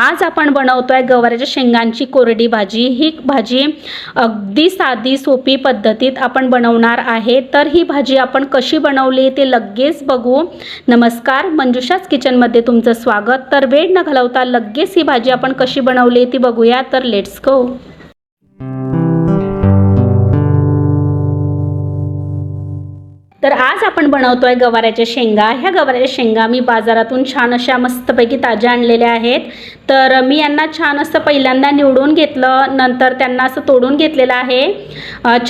आज आपण बनवतो आहे गवाराच्या शेंगांची कोरडी भाजी. ही भाजी अगदी साधी सोपी पद्धतीत आपण बनवणार आहे. तर ही भाजी आपण कशी बनवली ते लगेच बघू. नमस्कार मंजुषाच किचनमध्ये तुमचं स्वागत. तर वेळ न घालवता लगेच ही भाजी आपण कशी बनवली ती बघूया. तर लेट्स गो तर आज आपण बनवतोय गवाराच्या शेंगा. ह्या गवाऱ्याच्या शेंगा मी बाजारातून छान अशा मस्तपैकी ताज्या आणलेल्या आहेत. तर मी यांना छान असं पहिल्यांदा निवडून घेतलं नंतर त्यांना असं तोडून घेतलेलं आहे.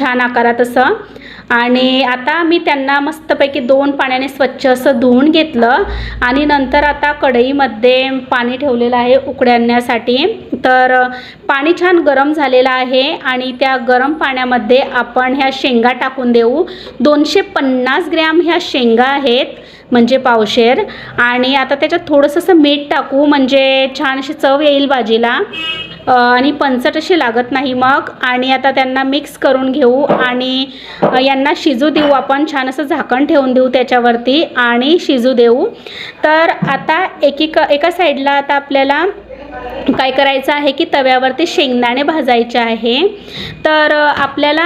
छान आकारात असं. आणि आता मी त्यांना मस्तपैकी दोन पाण्याने स्वच्छ असं धुवून घेतलं. आणि नंतर आता कढईमध्ये पाणी ठेवलेलं आहे उकड्यांण्यासाठी. तर पाणी छान गरम झालेलं आहे आणि त्या गरम पाण्यामध्ये आपण ह्या शेंगा टाकून देऊ. दोनशे पन्नास ग्रॅम ह्या शेंगा आहेत. म्हणजे पावशेर. आणि आता त्याच्यात थोडंसं असं मीठ टाकू म्हणजे छान अशी चव येईल भाजीला. आणि पंचट अशी लागत नाही मग. आणि आता त्यांना मिक्स करून घेऊ. आणि यांना शिजू देऊ आपण. छान असं झाकण ठेवून देऊ त्याच्यावरती. आणि शिजू देऊ. तर आता एकीक एका साईडला आता आपल्याला काय करायचं आहे की तव्यावरती शेंगदाणे भाजायचे आहे. तर आपल्याला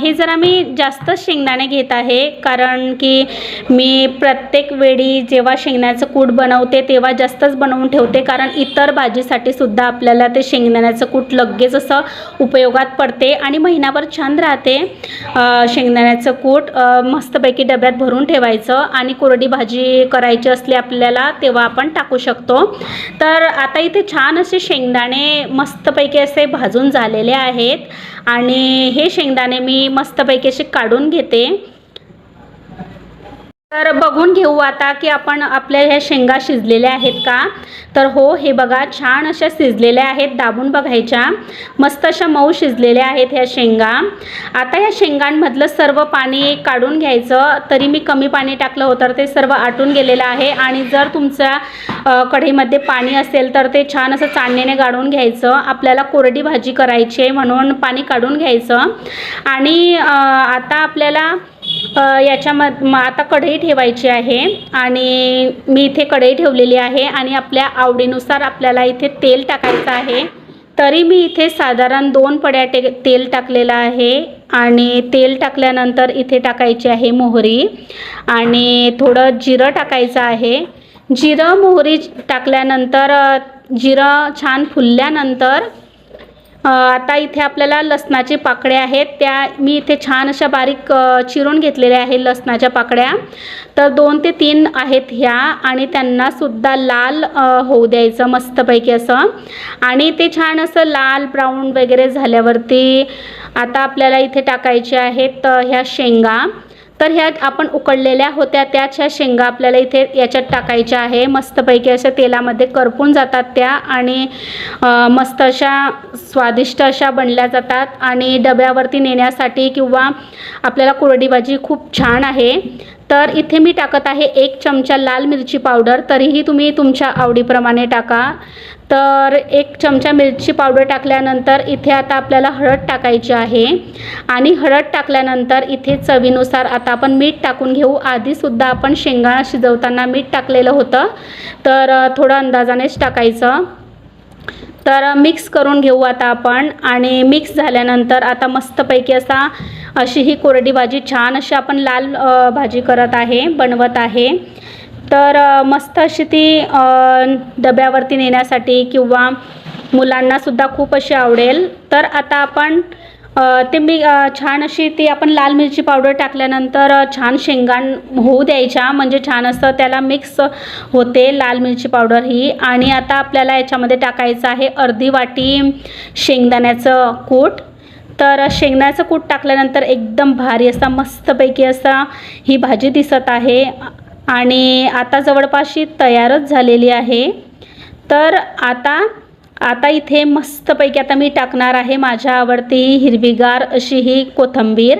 हे जरा मी जास्त शेंगदाणे घेत आहे कारण की मी प्रत्येक वेळी जेव्हा शेंगदाण्याचं कूट बनवते तेव्हा जास्तच बनवून ठेवते कारण इतर भाजीसाठी सुद्धा आपल्याला ते शेंगदाण्याचं कूट लगेच असं उपयोगात पडते आणि महिनाभर छान राहते शेंगदाण्याचं कूट. मस्तपैकी डब्यात भरून ठेवायचं आणि कोरडी भाजी करायची असली आपल्याला तेव्हा आपण टाकू शकतो. तर आता इथे छान असे शेंगदाणे मस्तपैकी असे भाजून झालेले आहेत. आणि हे शेंगदाणे मी मस्तपैकी असे काढून घेते. तर बघून घेऊ आता की आपण आपल्या ह्या शेंगा शिजलेल्या आहेत का? तर हो हे बघा छान अशा शिजलेल्या आहेत दाबून बघायच्या. मस्त अशा मऊ शिजलेल्या आहेत ह्या शेंगा. आता ह्या शेंगांमधलं सर्व पाणी काढून घ्यायचं. तरी मी कमी पाणी टाकलं होतं तर ते सर्व आटून गेलेलं आहे. आणि जर तुमच्या कढईमध्ये पाणी असेल तर ते छान असं चाळणीने गाळून घ्यायचं. आपल्याला कोरडी भाजी करायची आहे म्हणून पाणी काढून घ्यायचं. आणि आता आपल्याला याच्यामध्ये मग आता कढई ठेवायची आहे आणि मी इथे कढई ठेवलेली आहे आणि आपल्या आवडीनुसार आपल्याला इथे तेल टाकायचं आहे. तरी मी इथे साधारण दोन पड्या टे तेल टाकलेलं आहे आणि तेल टाकल्यानंतर इथे टाकायची आहे मोहरी आणि थोडं जिरं टाकायचं आहे. जिरं मोहरी टाकल्यानंतर जिरं छान फुलल्यानंतर आता इथे आपल्याला लसणाचे पाकळ्या आहेत. त्या मी इथे छान अशा बारीक चिरून घेतलेल्या आहे लसणाच्या पाकळ्या. तर दोन ते तीन आहेत ह्या आणि त्यांनासुद्धा लाल होऊ द्यायचं मस्तपैकी असं. आणि ते छान असं लाल ब्राऊन वगैरे झाल्यावरती आता आपल्याला इथे टाकायचे आहेत ह्या शेंगा. तर ह्या आपण उकडलेल्या होत्या त्याच ह्या शेंगा आपल्याला इथे याच्यात टाकायच्या आहे. मस्तपैकी अशा तेलामध्ये करपून जातात त्या आणि मस्त अशा स्वादिष्ट अशा बनल्या जातात आणि डब्यावरती नेण्यासाठी किंवा आपल्याला कोरडी भाजी खूप छान आहे. तर इथे मी टाकत आहे एक चमचा लाल मिरची पावडर तरीही तुम्ही तुमच्या आवडीप्रमाणे टाका. तर एक चमचा मिरची पावडर टाकल्यानंतर इथे आता आपल्याला हळद टाकायची आहे. आणि हळद टाकल्यानंतर इथे चवीनुसार आता आपण मीठ टाकून घेऊ. आधीसुद्धा आपण शेंगाणा शिजवताना मीठ टाकलेलं होतं. तर थोडं अंदाजानेच टाकायचं. तर मिक्स करून घेऊ आता आपण. आणि मिक्स झाल्यानंतर आता मस्तपैकी असा अशी ही कोरडी भाजी छान अशी आपण लाल भाजी करत आहे बनवत आहे. तर मस्त अशी ती डब्यावरती नेण्यासाठी किंवा मुलांनासुद्धा खूप अशी आवडेल. तर आता आपण ते मी छान अशी ती आपण लाल मिरची पावडर टाकल्यानंतर छान शेंगाण होऊ द्यायच्या म्हणजे छान असं त्याला मिक्स होते लाल मिरची पावडर ही. आणि आता आपल्याला याच्यामध्ये टाकायचं आहे अर्धी वाटी शेंगदाण्याचं कूट. तर शेंगदाण्याचं कूट टाकल्यानंतर एकदम भारी असा मस्तपैकी असा ही भाजी दिसत आहे. आणि आता जवळपास ही तयारच झालेली आहे. तर आता आता इथे मस्तपैकी आता मी टाकणार आहे माझ्या आवडती हिरवीगार अशी ही कोथिंबीर.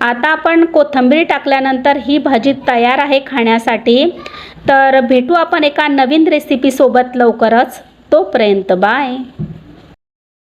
आता आपण कोथिंबीर टाकल्यानंतर ही भाजी तयार आहे खाण्यासाठी. तर भेटू आपण एका नवीन रेसिपीसोबत लवकरच. तोपर्यंत बाय.